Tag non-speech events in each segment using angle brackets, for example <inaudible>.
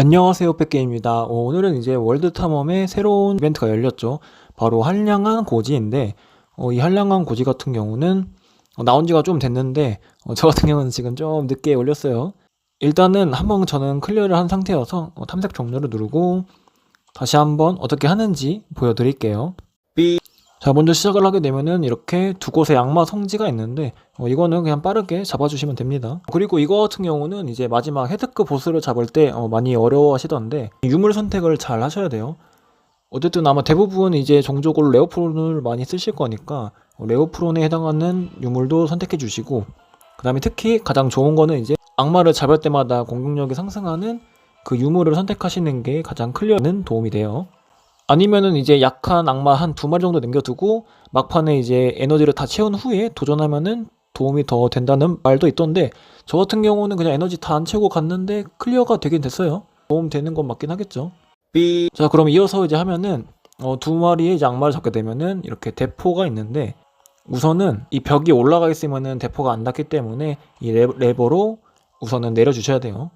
안녕하세요 백게임입니다. 어, 오늘은 이제 월드 탐험의 새로운 이벤트가 열렸죠. 바로 한량한 고지인데 어, 이 한량한 고지 같은 경우는 어, 나온 지가 좀 됐는데 어, 저 같은 경우는 지금 좀 늦게 올렸어요. 일단은 한번 저는 클리어를 한 상태여서 어, 탐색 종료를 누르고 다시 한번 어떻게 하는지 보여드릴게요. 자 먼저 시작을 하게 되면은 이렇게 두 곳에 악마 성지가 있는데 어, 이거는 그냥 빠르게 잡아주시면 됩니다. 그리고 이거 같은 경우는 이제 마지막 헤드급 보스를 잡을 때 어, 많이 어려워 하시던데 유물 선택을 잘 하셔야 돼요. 어쨌든 아마 대부분 이제 종족으로 레오프론을 많이 쓰실 거니까 어, 레오프론에 해당하는 유물도 선택해 주시고 그 다음에 특히 가장 좋은 거는 이제 악마를 잡을 때마다 공격력이 상승하는 그 유물을 선택하시는 게 가장 클리어는 도움이 돼요. 아니면은 이제 약한 악마 한 두 마리 정도 남겨두고 막판에 이제 에너지를 다 채운 후에 도전하면은 도움이 더 된다는 말도 있던데 저 같은 경우는 그냥 에너지 다 안 채우고 갔는데 클리어가 되긴 됐어요. 도움 되는 건 맞긴 하겠죠. 자 그럼 이어서 이제 하면은 어, 두 마리의 이제 악마를 잡게 되면은 이렇게 대포가 있는데 우선은 이 벽이 올라가 있으면은 대포가 안 닿기 때문에 이 레, 레버로 우선은 내려주셔야 돼요.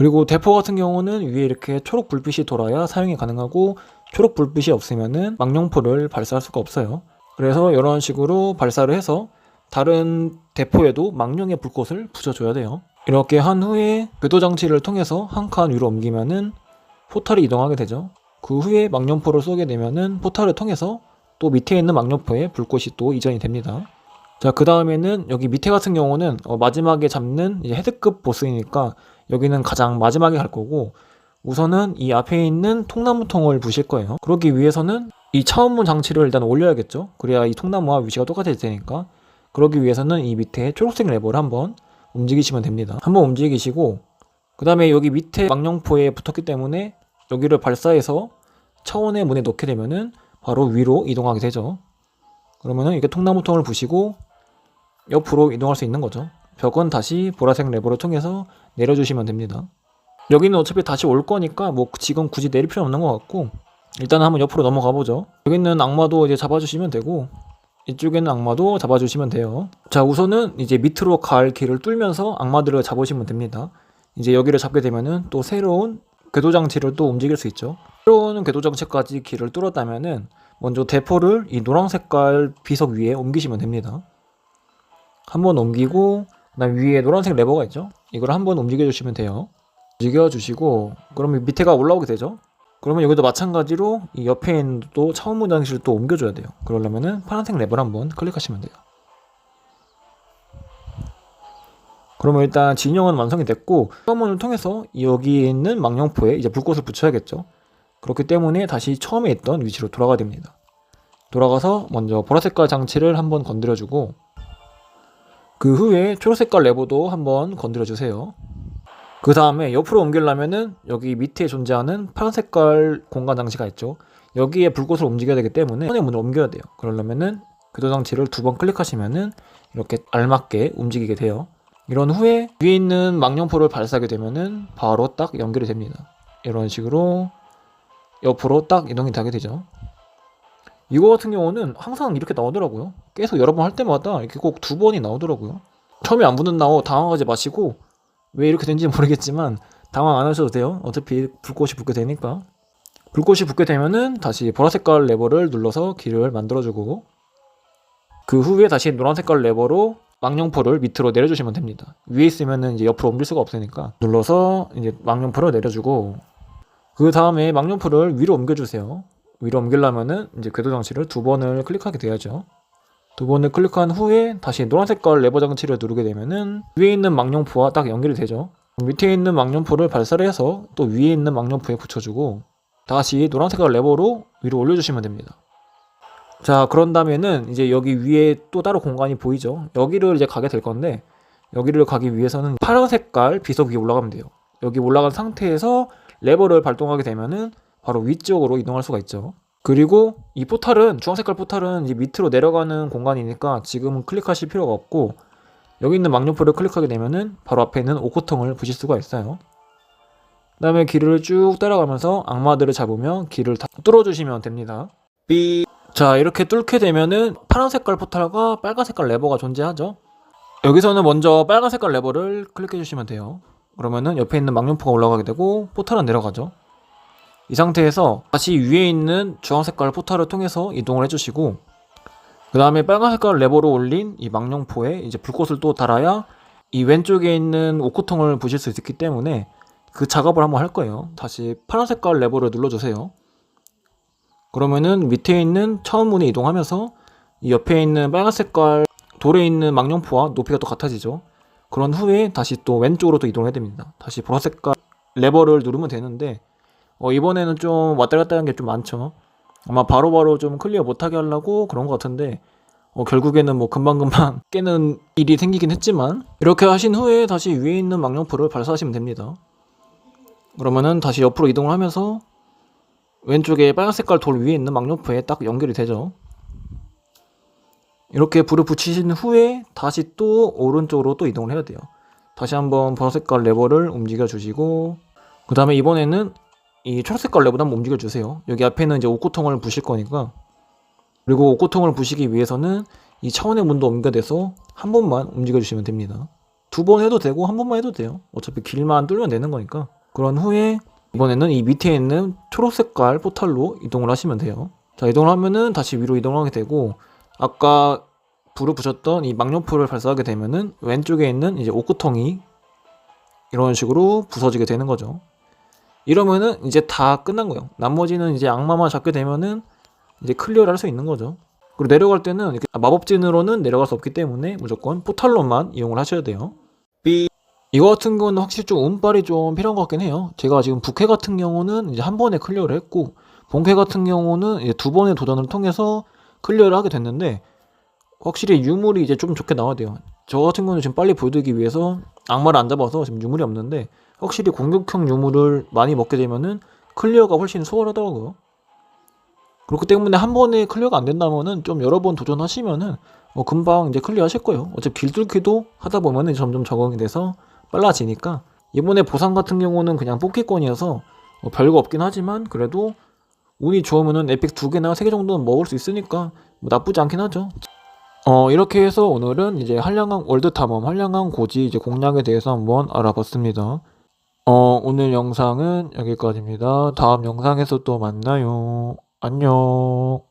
그리고 대포 같은 경우는 위에 이렇게 초록 불빛이 돌아야 사용이 가능하고 초록 불빛이 없으면은 망령포를 발사할 수가 없어요. 그래서 이런 식으로 발사를 해서 다른 대포에도 망령의 불꽃을 붙여줘야 돼요. 이렇게 한 후에 궤도 장치를 통해서 한 칸 위로 옮기면은 포탈이 이동하게 되죠. 그 후에 망령포를 쏘게 되면은 포탈을 통해서 또 밑에 있는 망령포에 불꽃이 또 이전이 됩니다. 자, 그 다음에는 여기 밑에 같은 경우는 어, 마지막에 잡는 헤드급 보스이니까 여기는 가장 마지막에 갈 거고 우선은 이 앞에 있는 통나무통을 부실 거예요. 그러기 위해서는 이 차원문 장치를 일단 올려야겠죠. 그래야 이 통나무와 위치가 똑같을 테니까. 그러기 위해서는 이 밑에 초록색 레버를 한번 움직이시면 됩니다. 한번 움직이시고 그 다음에 여기 밑에 망령포에 붙었기 때문에 여기를 발사해서 차원의 문에 넣게 되면은 바로 위로 이동하게 되죠. 그러면은 이렇게 통나무통을 부시고 옆으로 이동할 수 있는 거죠. 벽은 다시 보라색 레버를 통해서 내려주시면 됩니다. 여기는 어차피 다시 올 거니까 뭐 지금 굳이 내릴 필요 없는 것 같고 일단 한번 옆으로 넘어가 보죠. 여기 있는 악마도 이제 잡아주시면 되고 이쪽에는 악마도 잡아주시면 돼요. 자 우선은 이제 밑으로 갈 길을 뚫면서 악마들을 잡으시면 됩니다. 이제 여기를 잡게 되면은 또 새로운 궤도 장치를 또 움직일 수 있죠. 새로운 궤도 장치까지 길을 뚫었다면은 먼저 대포를 이 노란 색깔 비석 위에 옮기시면 됩니다. 한번 옮기고 그다음 위에 노란색 레버가 있죠. 이걸 한번 움직여 주시면 돼요. 움직여 주시고 그러면 밑에가 올라오게 되죠. 그러면 여기도 마찬가지로 이 옆에 있는 또 차원 문 장치를 또 옮겨줘야 돼요. 그러려면은 파란색 레버를 한번 클릭하시면 돼요. 그러면 일단 진영은 완성이 됐고 차원문을 통해서 여기에 있는 망령포에 이제 불꽃을 붙여야겠죠. 그렇기 때문에 다시 처음에 있던 위치로 돌아가야 됩니다. 돌아가서 먼저 보라색깔 장치를 한번 건드려주고 그 후에 초록색깔 레버도 한번 건드려 주세요. 그 다음에 옆으로 옮기려면은 여기 밑에 존재하는 파란색깔 공간 장치가 있죠. 여기에 불꽃을 움직여야 되기 때문에 손의 문을 옮겨야 돼요. 그러려면은 궤도 장치를 두 번 클릭하시면은 이렇게 알맞게 움직이게 돼요. 이런 후에 위에 있는 망령포를 발사하게 되면은 바로 딱 연결이 됩니다. 이런 식으로 옆으로 딱 이동이 되게 되죠. 이거 같은 경우는 항상 이렇게 나오더라고요. 계속 여러 번 할 때마다 이렇게 꼭 두 번이 나오더라고요. 처음에 안 붙는 나오 당황하지 마시고 왜 이렇게 된지 모르겠지만 당황 안 하셔도 돼요. 어차피 불꽃이 붙게 되니까. 불꽃이 붙게 되면은 다시 보라색깔 레버를 눌러서 길을 만들어주고 그 후에 다시 노란색깔 레버로 망령포를 밑으로 내려주시면 됩니다. 위에 있으면은 이제 옆으로 옮길 수가 없으니까 눌러서 이제 망령포를 내려주고 그 다음에 망령포를 위로 옮겨주세요. 위로 옮기려면은 이제 궤도 장치를 두 번을 클릭하게 돼야죠. 두 번을 클릭한 후에 다시 노란 색깔 레버 장치를 누르게 되면은 위에 있는 망령포와 딱 연결이 되죠. 밑에 있는 망령포를 발사를 해서 또 위에 있는 망령포에 붙여주고 다시 노란 색깔 레버로 위로 올려주시면 됩니다. 자 그런 다음에는 이제 여기 위에 또 따로 공간이 보이죠. 여기를 이제 가게 될 건데 여기를 가기 위해서는 파란 색깔 비석 위에 올라가면 돼요. 여기 올라간 상태에서 레버를 발동하게 되면은 바로 위쪽으로 이동할 수가 있죠. 그리고 이 포탈은 주황색깔 포탈은 이제 밑으로 내려가는 공간이니까 지금은 클릭하실 필요가 없고 여기 있는 망령포를 클릭하게 되면은 바로 앞에 있는 오코통을 부실 수가 있어요. 그 다음에 길을 쭉 따라가면서 악마들을 잡으면 길을 다 뚫어주시면 됩니다. 삐. 자 이렇게 뚫게 되면은 파란 색깔 포탈과 빨간 색깔 레버가 존재하죠. 여기서는 먼저 빨간 색깔 레버를 클릭해 주시면 돼요. 그러면은 옆에 있는 망룡포가 올라가게 되고 포탈은 내려가죠. 이 상태에서 다시 위에 있는 주황 색깔 포탈을 통해서 이동을 해주시고 그 다음에 빨간 색깔 레버로 올린 이 망룡포에 이제 불꽃을 또 달아야 이 왼쪽에 있는 오크통을 부실 수 있기 때문에 그 작업을 한번 할 거예요. 다시 파란 색깔 레버를 눌러주세요. 그러면은 밑에 있는 처음 문에 이동하면서 이 옆에 있는 빨간 색깔 돌에 있는 망룡포와 높이가 또 같아지죠. 그런 후에 다시 또 왼쪽으로 또 이동해야 됩니다. 다시 보라 색깔 레버를 누르면 되는데 어, 이번에는 좀 왔다 갔다 하는 게 좀 많죠. 아마 바로 바로 좀 클리어 못하게 하려고 그런 것 같은데 어, 결국에는 뭐 금방금방 <laughs> 깨는 일이 생기긴 했지만 이렇게 하신 후에 다시 위에 있는 망령포를 발사하시면 됩니다. 그러면은 다시 옆으로 이동을 하면서 왼쪽에 빨간 색깔 돌 위에 있는 망령포에 딱 연결이 되죠. 이렇게 불을 붙이신 후에 다시 또 오른쪽으로 또 이동을 해야 돼요. 다시 한번 보라 색깔 레버를 움직여 주시고 그 다음에 이번에는 이 초록 색깔 레버도 한번 움직여 주세요. 여기 앞에는 이제 옥고통을 부실 거니까 그리고 옥고통을 부시기 위해서는 이 차원의 문도 옮겨대서 한 번만 움직여 주시면 됩니다. 두 번 해도 되고 한 번만 해도 돼요. 어차피 길만 뚫으면 되는 거니까. 그런 후에 이번에는 이 밑에 있는 초록 색깔 포탈로 이동을 하시면 돼요. 자 이동을 하면은 다시 위로 이동하게 되고 아까 불을 붙였던 이 망령포를 발사하게 되면은 왼쪽에 있는 이제 옥구통이 이런 식으로 부서지게 되는 거죠. 이러면은 이제 다 끝난 거예요. 나머지는 이제 악마만 잡게 되면은 이제 클리어를 할 수 있는 거죠. 그리고 내려갈 때는 이렇게 마법진으로는 내려갈 수 없기 때문에 무조건 포탈로만 이용을 하셔야 돼요. B 이거 같은 경우는 확실히 좀 운빨이 좀 필요한 것 같긴 해요. 제가 지금 북해 같은 경우는 이제 한 번에 클리어를 했고 본캐 같은 경우는 이제 두 번의 도전을 통해서 클리어를 하게 됐는데 확실히 유물이 이제 좀 좋게 나와야 돼요. 저 같은 경우는 지금 빨리 보여드리기 위해서 악마를 안 잡아서 지금 유물이 없는데 확실히 공격형 유물을 많이 먹게 되면은 클리어가 훨씬 수월하더라고요. 그렇기 때문에 한 번에 클리어가 안 된다면은 좀 여러 번 도전하시면은 뭐 금방 이제 클리어 하실 거예요. 어차피 길뚫기도 하다 보면은 점점 적응이 돼서 빨라지니까 이번에 보상 같은 경우는 그냥 뽑기권이어서 뭐 별거 없긴 하지만 그래도 운이 좋으면은 에픽 두 개나 세 개 정도는 먹을 수 있으니까 뭐 나쁘지 않긴 하죠. 어, 이렇게 해서 오늘은 이제 한량강 월드 탐험, 한량강 고지 이제 공략에 대해서 한번 알아봤습니다. 어, 오늘 영상은 여기까지입니다. 다음 영상에서 또 만나요. 안녕.